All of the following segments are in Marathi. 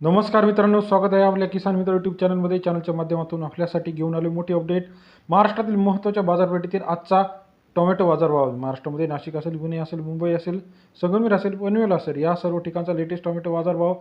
नमस्कार मित्रांनो स्वागत आहे आपल्या किसान मित्र यूट्यूब चॅनलमध्ये चॅनलच्या माध्यमातून आपल्यासाठी घेऊन आले मोठी अपडेट महाराष्ट्रातील महत्त्वाच्या बाजारपेठेतील आजचा टोमॅटो बाजारभाव महाराष्ट्रामध्ये नाशिक असेल पुणे असेल मुंबई असेल संगमेर असेल पनवेल असेल या सर्व ठिकाणचा लेटेस्ट टोमॅटो बाजारभाव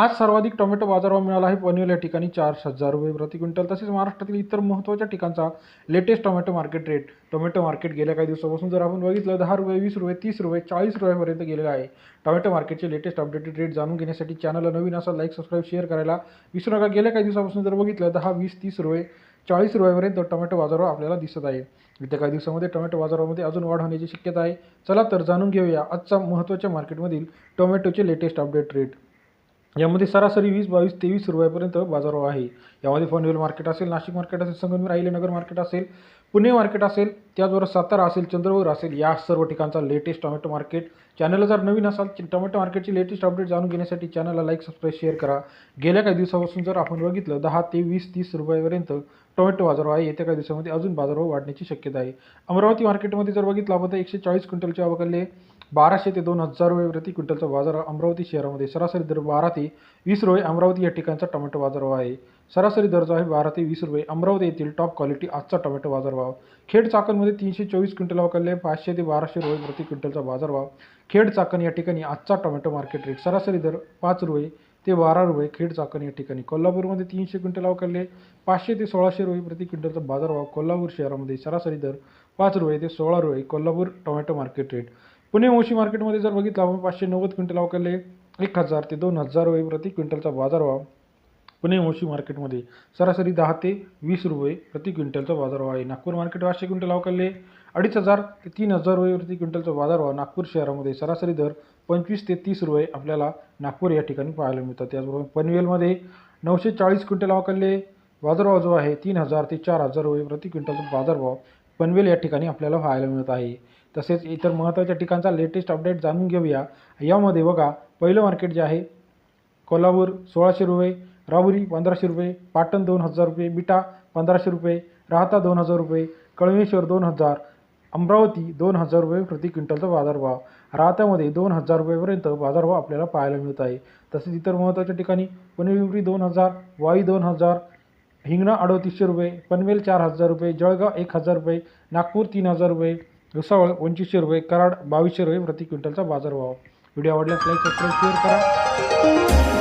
आज सर्वाधिक टोमॅटो बाजारभाव मिळाला आहे पनवेल या ठिकाणी चार हजार रुपये प्रति क्विंटल. तसेच महाराष्ट्रातील इतर महत्त्वाच्या ठिकाणचा latest tomato market rate tomato market गेल्या काही दिवसापासून जर आपण बघितलं दहा रुपये वीस रुपये तीस रुपये चाळीस रुपयापर्यंत गेलेलं आहे. टोमॅटो मार्केटचे लेटेस्ट अपडेटेड रेट जाणून घेण्यासाठी चॅनलला नवीन असा लाईक सबस्क्राईब शेअर करायला विसरू नका. गेल्या काही दिवसापासून जर बघितलं दहा वीस तीस रुपये चाळीस रुपयापर्यंत टोमॅटो बाजारभाव आपल्याला दिसत आहे. येत्या काही दिवसामध्ये टोमॅटो बाजारामध्ये अजून वाढ होण्याची शक्यता आहे. चला तर जाणून घेऊया आजचा महत्त्वाच्या मार्केटमधील टोमॅटोचे लेटेस्ट अपडेट रेट यामध्ये सरासरी वीस बावीस तेवीस रुपयापर्यंत बाजारभाव आहे. यामध्ये पनवेल मार्केट असेल नाशिक मार्केट असेल संगमेर नगर मार्केट असेल पुणे मार्केट असेल त्याचबरोबर सातारा असेल चंद्रपूर असेल या सर्व ठिकाणचा लेटेस्ट टोमॅटो मार्केट चॅनलला जर नवीन असाल टोमॅटो मार्केटची लेटेस्ट अपडेट जाणून घेण्यासाठी चॅनलला लाईक सबस्क्राईब शेअर करा. गेल्या काही दिवसापासून जर आपण बघितलं दहा ते वीस तीस रुपयापर्यंत टोमॅटो बाजारभाव आहे. येत्या काही दिवसामध्ये अजून बाजारभाव वाढण्याची शक्यता आहे. अमरावती मार्केटमध्ये जर बघितलं आपण तर एकशे चाळीस क्विंटलच्या अवकाले बाराशे ते दोन हजार रुपये प्रति क्विंटलचा बाजार अमरावती शहरामध्ये सरासरी दर बारा ते वीस रुपये अमरावती या ठिकाणचा टोमॅटो बाजारभाव आहे. सरासरी दर जो आहे बारा ते वीस रुपये. अमरावती येथील टॉप क्वालिटी आजचा टोमॅटो बाजारभाव. खेड चाकणमध्ये तीनशे चोवीस क्विंटल अवकाले पाचशे ते बाराशे रुपये प्रति क्विंटलचा बाजारभाव. खेड चाकण या ठिकाणी आजचा टोमॅटो मार्केट रेट सरासरी दर पाच रुपये ते बारा रुपये खेड चाकण या ठिकाणी. कोल्हापूरमध्ये तीनशे क्विंटल अवकाले पाचशे ते सोळाशे रुपये प्रति क्विंटलचा बाजारभाव कोल्हापूर शहरामध्ये सरासरी दर पाच रुपये ते सोळा रुपये Kolhapur tomato market rate Pune Moshi मार्केटमध्ये जर बघितलं आपण पाचशे नव्वद क्विंटल अवकाले एक हजार ते दोन हजार रुपये प्रति क्विंटलचा बाजारभाव. पुणे मुळशी मार्केटमध्ये सरासरी दहा ते वीस रुपये प्रति क्विंटलचा बाजारभाव आहे. नागपूर मार्केट पाचशे क्विंटल अवकाले अडीच हजार ते तीन हजार रुपये प्रति क्विंटलचा बाजारभाव नागपूर शहरामध्ये सरासरी दर पंचवीस ते तीस रुपये आपल्याला नागपूर या ठिकाणी पाहायला मिळतात. त्याचबरोबर पनवेलमध्ये नऊशे चाळीस क्विंटल अवकाले बाजारभाव जो आहे तीन हजार ते चार हजार रुपये प्रति क्विंटलचा बाजारभाव पनवेल या ठिकाणी आपल्याला पाहायला मिळत आहे. तसेच इतर महत्त्वाच्या ठिकाणचा लेटेस्ट अपडेट जाणून घेऊया. यामध्ये बघा पहिलं मार्केट जे आहे कोल्हापूर सोळाशे रुपये राहुरी पंधराशे रुपये पाटण दोन हजार रुपये बिटा पंधराशे रुपये राहता दोन हजार रुपये कळमेश्वर दोन हजार अमरावती दोन हजार रुपये प्रति क्विंटलचा बाजारभाव. राहत्यामध्ये दोन हजार रुपयेपर्यंत बाजारभाव आपल्याला पाहायला मिळत आहे. तसेच इतर महत्त्वाच्या ठिकाणी पुणे पिंपरी दोन हजार वाई दोन हजार हिंगणा अडतीसशे रुपये पनवेल चार हजार रुपये जळगाव एक हजार रुपये नागपूर तीन हजार रुपये भुसावळ पंचवीसशे रुपये कराड बावीसशे रुपये प्रति क्विंटलचा बाजारभाव. व्हिडिओ आवडल्यास लाईक सबस्क्राईब शेअर करा.